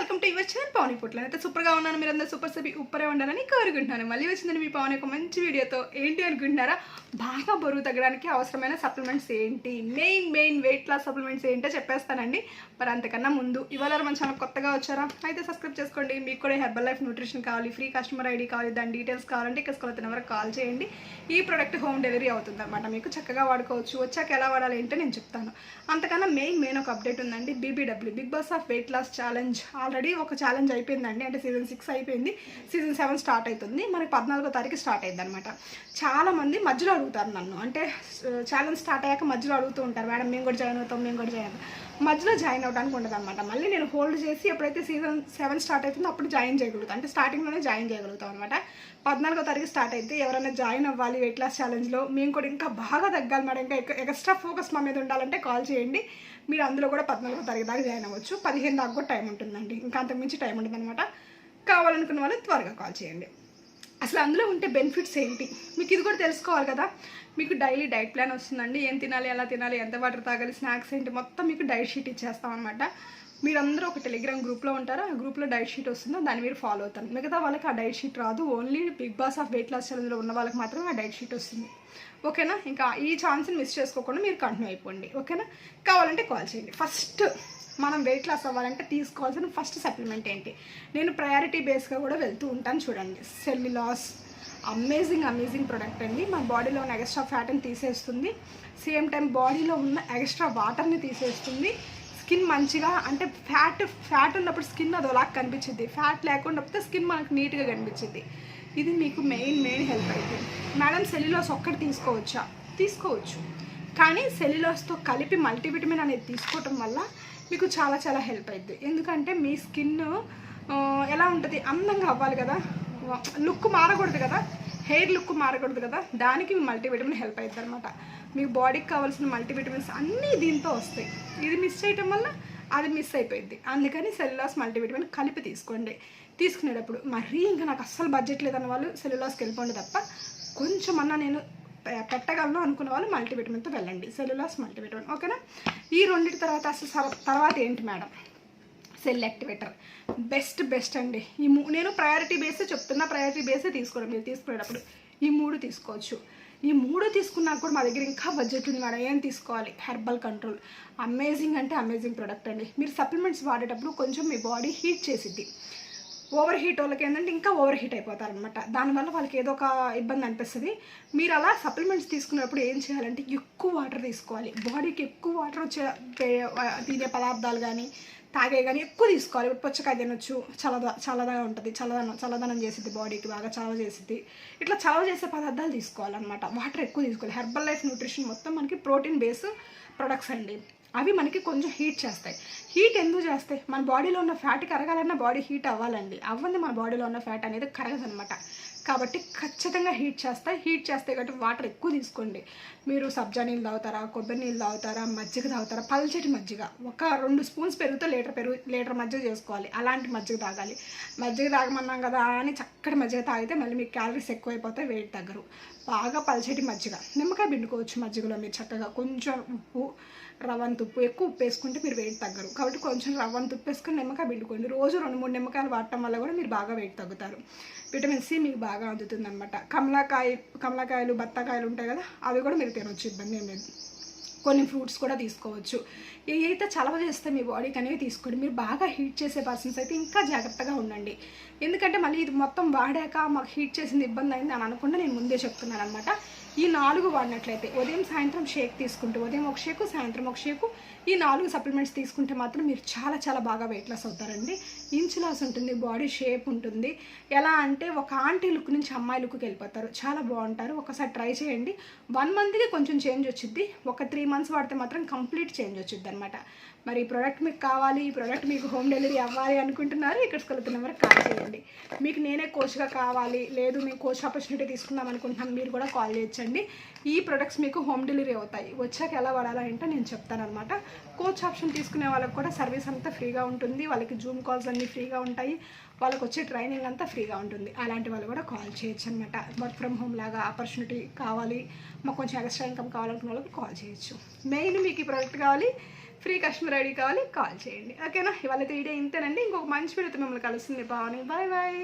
Welcome to your channel Pawan Putla అయితే సూపర్గా ఉన్నాను మీరు అందరూ సూపర్ సభి ఉప్పరే ఉండాలని కోరుకుంటున్నాను. మళ్ళీ వచ్చిందని మీ పవన్ ఒక మంచి వీడియోతో. ఏంటి అనుకుంటున్నారా? బాగా బరువు తగ్గడానికి అవసరమైన సప్లిమెంట్స్ ఏంటి? Main main weight loss supplements ఏంటో చెప్పేస్తానండి. మరి అంతకన్నా ముందు ఇవాళ మన ఛానల్ కొత్తగా వచ్చారా? అయితే సబ్స్క్రైబ్ చేసుకోండి. మీకు కూడా హెర్బల్ లైఫ్ న్యూట్రిషన్ కావాలి ఫ్రీ కస్టమర్ ఐడి కావాలి దాని డీటెయిల్స్ కావాలంటే ఇక్కడ స్కూల్ నెంబర్ కాల్ చేయండి. ఈ ప్రోడక్ట్ హోమ్ డెలివరీ అవుతుంది అనమాట మీకు చక్కగా వాడుకోవచ్చు. వచ్చాక ఎలా వాడాలి ఏంటో నేను చెప్తాను. అంతకన్నా మెయిన్ మెయిన్ ఒక అప్డేట్ ఉందండి. BBW big boss of weight loss challenge already ఒక ఛాలెంజ్ అయిపోయిందండి. అంటే సీజన్ సిక్స్ అయిపోయింది. సీజన్ సెవెన్ స్టార్ట్ అవుతుంది. మనకి పద్నాలుగో తారీఖు స్టార్ట్ అయింది అనమాట చాలా మంది మధ్యలో అడుగుతారు నన్ను. అంటే ఛాలెంజ్ స్టార్ట్ అయ్యాక మధ్యలో అడుగుతూ ఉంటారు మేడం మేము కూడా జాయిన్ అవుతాం మేము కూడా జాయిన్ అవుతాం. మధ్యలో జాయిన్ అవ్వడానికి ఉండదు అనమాట మళ్ళీ నేను హోల్డ్ చేసి ఎప్పుడైతే సీజన్ సెవెన్ స్టార్ట్ అవుతుందో అప్పుడు జాయిన్ చేయగలుగుతాను అంటే స్టార్టింగ్లోనే జాయిన్ చేయగలుగుతాం అనమాట పద్నాలుగో తారీఖు స్టార్ట్ అయితే ఎవరైనా జాయిన్ అవ్వాలి వెయిట్ లాస్ ఛాలెంజ్లో మేము కూడా ఇంకా బాగా తగ్గాలి మేడం. ఇంకా ఎక్స్ట్రా ఫోకస్ మా మీద ఉండాలంటే కాల్ చేయండి. మీరు అందులో కూడా పద్నాలుగో తారీఖు దాకా జాయిన్ అవ్వచ్చు. పదిహేను దాకా కూడా టైం ఉంటుందండి. ఇంకా అంతకుమించి టైం ఉంటుంది అనమాట కావాలనుకున్న వాళ్ళు త్వరగా కాల్ చేయండి. అసలు అందులో ఉంటే బెనిఫిట్స్ ఏంటి? మీకు ఇది కూడా తెలుసుకోవాలి కదా? మీకు డైలీ డైట్ ప్లాన్ వస్తుందండి. ఏం తినాలి ఎలా తినాలి ఎంత వాటర్ తాగాలి స్నాక్స్ ఏంటి మొత్తం మీకు డైట్ షీట్ ఇచ్చేస్తాం అనమాట మీరందరూ ఒక టెలిగ్రామ్ గ్రూప్లో ఉంటారు? ఆ గ్రూప్లో డైట్ షీట్ వస్తుందో? దాన్ని మీరు ఫాలో అవుతారు. మిగతా వాళ్ళకి ఆ డైట్ షీట్ రాదు. Only big boss of weight loss ఛాలెంజ్లో ఉన్న వాళ్ళకి మాత్రమే ఆ డైట్ షీట్ వస్తుంది. ఓకేనా? ఇంకా ఈ ఛాన్స్ని మిస్ చేసుకోకుండా మీరు కంటిన్యూ అయిపోండి. ఓకేనా? కావాలంటే కాల్ చేయండి. ఫస్ట్ మనం వెయిట్ లాస్ అవ్వాలంటే తీసుకోవాల్సిన ఫస్ట్ సప్లిమెంట్ ఏంటి? నేను ప్రయారిటీ బేస్గా కూడా వెళ్తూ ఉంటాను చూడండి. సెల్యులాస్ అమేజింగ్ అమేజింగ్ ప్రోడక్ట్ అండి. మన బాడీలో ఉన్న ఎక్స్ట్రా ఫ్యాట్ని తీసేస్తుంది. సేమ్ టైం బాడీలో ఉన్న ఎక్స్ట్రా వాటర్ని తీసేస్తుంది. స్కిన్ మంచిగా అంటే ఫ్యాట్ ఫ్యాట్ ఉన్నప్పుడు స్కిన్ అది ఒకలా కనిపించింది ఫ్యాట్ లేకుండా స్కిన్ మనకు నీట్గా కనిపించింది ఇది మీకు మెయిన్ మెయిన్ హెల్ప్ అవుతుంది మేడం సెల్యులాస్ ఒక్కటి తీసుకోవచ్చా? తీసుకోవచ్చు. కానీ సెల్యులోస్తో కలిపి మల్టీవిటమిన్ అనేది తీసుకోవటం వల్ల మీకు చాలా చాలా హెల్ప్ అవుతుంది ఎందుకంటే మీ స్కిన్ ఎలా ఉంటుంది? అందంగా అవ్వాలి కదా. లుక్ మారకూడదు కదా. హెయిర్ లుక్ మారకూడదు కదా. దానికి మీ మల్టీవిటమిన్ హెల్ప్ అవుతుంది అనమాట మీ బాడీకి కావాల్సిన మల్టీవిటమిన్స్ అన్నీ దీంతో వస్తాయి. ఇది మిస్ చేయటం వల్ల అది మిస్ అయిపోయింది అందుకని సెల్యులాస్ మల్టీవిటమిన్ కలిపి తీసుకోండి. తీసుకునేటప్పుడు మరీ ఇంకా నాకు అస్సలు బడ్జెట్ లేదన్న వాళ్ళు సెల్యులాస్కి వెళ్ళిపోండి తప్ప కొంచెం అన్నా నేను పెట్టగలను అనుకున్న వాళ్ళు మల్టీవిటమిన్తో వెళ్ళండి. సెల్యులాస్ మల్టీవిటమిన్ ఓకేనా ఈ రెండింటి తర్వాత అసలు తర్వాత ఏంటి madam cell activator best best అండి. ఈ మూ నేను ప్రయారిటీ బేసే చెప్తున్నా ప్రయారిటీ బేసే తీసుకోవడం. మీరు తీసుకునేటప్పుడు ఈ మూడు తీసుకోవచ్చు. ఈ మూడు తీసుకున్నా కూడా మా దగ్గర ఇంకా బడ్జెట్ ఉంది మేడం ఏం తీసుకోవాలి? హెర్బల్ కంట్రోల్ అమేజింగ్ అంటే అమేజింగ్ ప్రోడక్ట్ అండి. మీరు సప్లిమెంట్స్ వాడేటప్పుడు కొంచెం మీ బాడీ హీట్ చేసిద్ది. ఓవర్ హీట్ వాళ్ళకి ఏంటంటే ఇంకా ఓవర్ హీట్ అయిపోతారు అనమాట దానివల్ల వాళ్ళకి ఏదో ఒక ఇబ్బంది అనిపిస్తుంది. మీరు అలా సప్లిమెంట్స్ తీసుకున్నప్పుడు ఏం చేయాలంటే ఎక్కువ వాటర్ తీసుకోవాలి. బాడీకి ఎక్కువ వాటర్ వచ్చే తినే పదార్థాలు కానీ తాగే కానీ ఎక్కువ తీసుకోవాలి. ఇప్పుడు పుచ్చకాయ తినొచ్చు. చల్లదా చల్లదగా ఉంటుంది. చల్లదనం చల్లదనం చేసిద్ది బాడీకి బాగా చలవ చేసిద్ది. ఇట్లా చలవ చేసే పదార్థాలు తీసుకోవాలన్నమాట. వాటర్ ఎక్కువ తీసుకోవాలి. హెర్బల్ లైఫ్ న్యూట్రిషన్ మొత్తం మనకి ప్రోటీన్ బేస్ ప్రొడక్ట్స్ అండి. అవి మనకి కొంచెం హీట్ చేస్తాయి. హీట్ ఎందుకు చేస్తాయి? మన బాడీలో ఉన్న ఫ్యాట్ కరగాలన్నా బాడీ హీట్ అవ్వాలండి. అవ్వంది మన బాడీలో ఉన్న ఫ్యాట్ అనేది కరగదనమాట కాబట్టి ఖచ్చితంగా హీట్ చేస్తాయి. హీట్ చేస్తాయి కాబట్టి వాటర్ ఎక్కువ తీసుకోండి. మీరు సబ్జా నీళ్ళు తాగుతారా కొబ్బరి నీళ్ళు తాగుతారా మజ్జిగ తాగుతారా? పల్చటి మజ్జిగ. ఒక రెండు స్పూన్స్ పెరుగుతో లీటర్ పెరుగు లీటర్ మజ్జిగ చేసుకోవాలి. అలాంటి మజ్జిగ తాగాలి. మజ్జిగ తాగమన్నాం కదా అని చక్కటి మజ్జిగ తాగితే మళ్ళీ మీకు క్యాలరీస్ ఎక్కువైపోతాయి వెయిట్ తగ్గరు. బాగా పల్చటి మజ్జిగ. నిమ్మకాయ పిండుకోవచ్చు మజ్జిగలో మీరు చక్కగా. కొంచెం ఉప్పు రవ్వని తుప్పు ఎక్కువ ఉప్పు వేసుకుంటే మీరు వెయిట్ తగ్గరు. కాబట్టి కొంచెం రవ్వని తుప్పు వేసుకొని నిమ్మకాయ పిండుకోండి. రోజు రెండు మూడు నిమ్మకాయలు వాడటం వల్ల కూడా మీరు బాగా వెయిట్ తగ్గుతారు. విటమిన్ సి మీకు బాగా అందుతుంది అనమాట కమలాకాయ కమలాకాయలు బత్తాకాయలు ఉంటాయి కదా అవి కూడా మీరు తినొచ్చు ఇబ్బంది ఏం లేదు. కొన్ని ఫ్రూట్స్ కూడా తీసుకోవచ్చు. ఏదైతే చలవ చేస్తే మీ బాడీకి అనేవి తీసుకోండి. మీరు బాగా హీట్ చేసే పర్సన్స్ అయితే ఇంకా జాగ్రత్తగా ఉండండి. ఎందుకంటే మళ్ళీ ఇది మొత్తం వాడాక మాకు హీట్ చేసింది ఇబ్బంది అయింది అని అనకుండా నేను ముందే చెప్తున్నాను అనమాట ఈ నాలుగు వాడినట్లయితే ఉదయం సాయంత్రం షేక్ తీసుకుంటే ఉదయం ఒక షేకు సాయంత్రం ఒక షేకు ఈ నాలుగు సప్లిమెంట్స్ తీసుకుంటే మాత్రం మీరు చాలా చాలా బాగా వెయిట్ లాస్ అవుతారండి. ఇంచ్ లాస్ ఉంటుంది బాడీ షేప్ ఉంటుంది. ఎలా అంటే ఒక ఆంటీ లుక్ నుంచి అమ్మాయి లుక్కి వెళ్ళిపోతారు. చాలా బాగుంటారు. ఒకసారి ట్రై చేయండి. వన్ మంత్కి కొంచెం చేంజ్ వచ్చింది ఒక త్రీ మంత్స్ వాడితే మాత్రం కంప్లీట్ చేంజ్ వచ్చింది అనమాట మరి ఈ ప్రోడక్ట్ మీకు కావాలి ఈ ప్రోడక్ట్ మీకు హోమ్ డెలివరీ అవ్వాలి అనుకుంటున్నారు ఇక్కడ వెళ్తున్న వరకు కాల్ చేయండి. మీకు నేనే కోచ్గా కావాలి లేదు మేము కోచ్ ఆపర్చునిటీ తీసుకుందాం అనుకుంటున్నాను మీరు కూడా కాల్ చేయొచ్చండి. ఈ ప్రొడక్ట్స్ మీకు హోమ్ డెలివరీ అవుతాయి. వచ్చాక ఎలా వాడాలంటే నేను చెప్తాను అనమాట కోచ్ ఆప్షన్ తీసుకునే వాళ్ళకి కూడా సర్వీస్ అంతా ఫ్రీగా ఉంటుంది. వాళ్ళకి జూమ్ కాల్స్ అన్నీ ఫ్రీగా ఉంటాయి. వాళ్ళకి వచ్చే ట్రైనింగ్ అంతా ఫ్రీగా ఉంటుంది. అలాంటి వాళ్ళు కూడా కాల్ చేయొచ్చు అనమాట వర్క్ ఫ్రమ్ హోమ్ లాగా ఆపర్చునిటీ కావాలి మాకు కొంచెం ఎక్స్ట్రా ఇన్కమ్ కావాలనుకున్న వాళ్ళకి కాల్ చేయొచ్చు. మెయిన్ మీకు ఈ ప్రోడక్ట్ కావాలి. ఫ్రీ కస్టమర్ ఐడి కావాలి. కాల్ చేయండి. ఓకేనా ఇవాళ వీడియో ఇంతేనండి. ఇంకొక మంచి వీడియోతో మిమ్మల్ని కలుస్తుంది. Pavani bye bye